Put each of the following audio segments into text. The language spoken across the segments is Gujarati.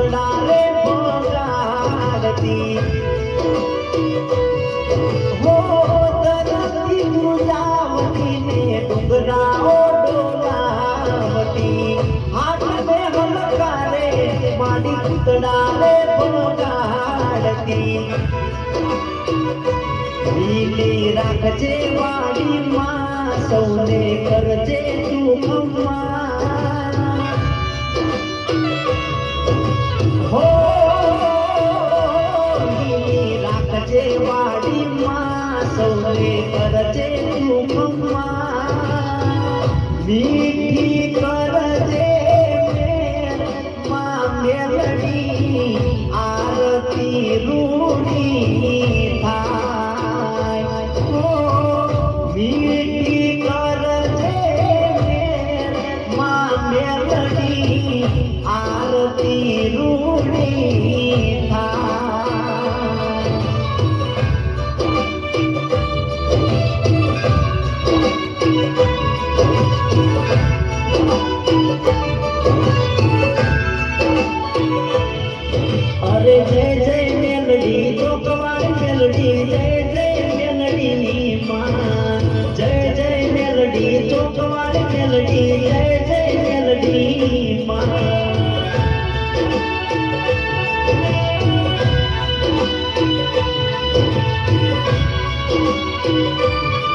આપણા રે મોટારતી હો તરતી મુજાવતી ને ડુંગરાઓ ડોલાવતી હાથ મે હલકારે માડી પૂતળા રે મોટારતી લીલી રાખજે વાડી માં સૌને કરજે તું ખમ્મા vi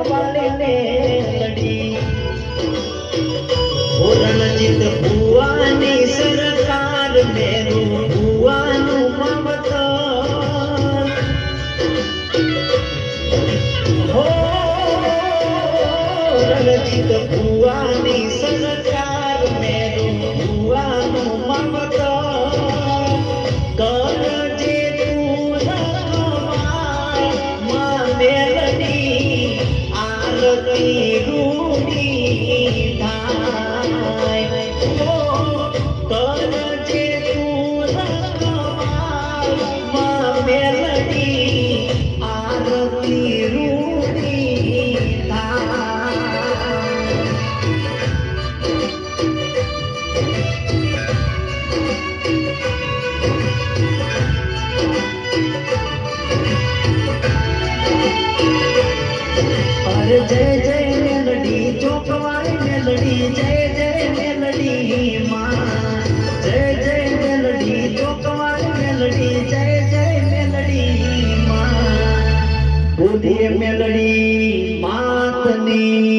ચોકવાળી મેલડી રણજીત ભુવાની સરકાર મેરું ભુવાનું માવતર રણજીત ભુવાની જય જય મેલડી ચોકવાળી મેલડી, જય જય મેલડી માં જય જય મેલડી ચોકવાળી મેલડી, જય જય મેલડી માં બોલીએ મેલડી, માતની